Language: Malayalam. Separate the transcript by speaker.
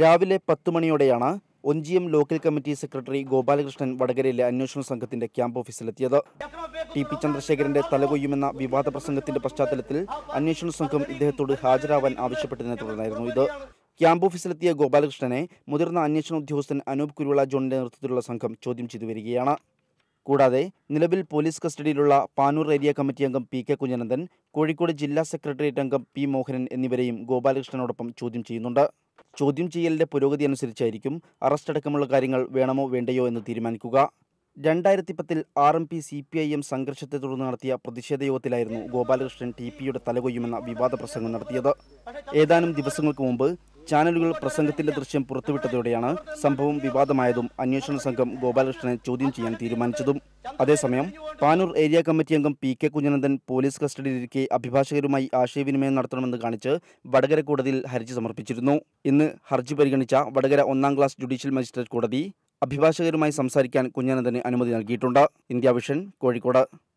Speaker 1: രാവിലെ പത്ത് മണിയോടെയാണ് Onchiyam local committee secretary Gopalakrishnan വടകരയിലെ അന്വേഷണ സംഘത്തിന്റെ ക്യാമ്പ് ഓഫീസിലെത്തിയത്. ടി പി ചന്ദ്രശേഖരന്റെ തലകൊയ്യുമെന്ന വിവാദ പ്രസംഗത്തിന്റെ പശ്ചാത്തലത്തിൽ അന്വേഷണ സംഘം ഇദ്ദേഹത്തോട് ഹാജരാവാൻ ആവശ്യപ്പെട്ടതിനെ തുടർന്നായിരുന്നു ഇത്. ക്യാമ്പ് ഓഫീസിലെത്തിയ ഗോപാലകൃഷ്ണനെ മുതിർന്ന അന്വേഷണ ഉദ്യോഗസ്ഥൻ അനൂപ് കുരുവിള ജോണിന്റെ നേതൃത്വത്തിലുള്ള സംഘം ചോദ്യം ചെയ്തു വരികയാണ്. കൂടാതെ നിലവിൽ പോലീസ് കസ്റ്റഡിയിലുള്ള പാനൂർ ഏരിയ കമ്മിറ്റി അംഗം പി കെ കുഞ്ഞനന്ദൻ കോഴിക്കോട് ജില്ലാ സെക്രട്ടേറിയറ്റ് അംഗം പി മോഹനൻ എന്നിവരെയും ഗോപാലകൃഷ്ണനോടൊപ്പം ചോദ്യം ചെയ്യുന്നുണ്ട്. ചോദ്യം ചെയ്യലിന്റെ പുരോഗതി അനുസരിച്ചായിരിക്കും അറസ്റ്റ് അടക്കമുള്ള കാര്യങ്ങൾ വേണമോ വേണ്ടയോ എന്ന് തീരുമാനിക്കുക. രണ്ടായിരത്തി പത്തിൽ R M P C P I M സംഘർഷത്തെ തുടർന്ന് നടത്തിയ പ്രതിഷേധ യോഗത്തിലായിരുന്നു ഗോപാലകൃഷ്ണൻ ടി പിയുടെ തലകൊയ്യുമെന്ന വിവാദ പ്രസംഗം നടത്തിയത്. ഏതാനും ദിവസങ്ങൾക്ക് മുമ്പ് ചാനലുകൾ പ്രസംഗത്തിന്റെ ദൃശ്യം പുറത്തുവിട്ടതോടെയാണ് സംഭവം വിവാദമായതും അന്വേഷണ സംഘം ഗോപാലകൃഷ്ണനെ ചോദ്യം ചെയ്യാൻ തീരുമാനിച്ചതും. അതേസമയം പാനൂർ ഏരിയ കമ്മിറ്റി അംഗം പി കെ കുഞ്ഞനന്ദൻ പോലീസ് കസ്റ്റഡിയിലിരിക്കെ അഭിഭാഷകരുമായി ആശയവിനിമയം നടത്തണമെന്ന് കാണിച്ച് വടകര കോടതിയിൽ ഹർജി സമർപ്പിച്ചിരുന്നു. ഇന്ന് ഹർജി പരിഗണിച്ച വടകര ഒന്നാം ക്ലാസ് ജുഡീഷ്യൽ മജിസ്ട്രേറ്റ് കോടതി അഭിഭാഷകരുമായി സംസാരിക്കാൻ കുഞ്ഞനന്ദന് അനുമതി നൽകിയിട്ടുണ്ട്. India vision Kozhikode.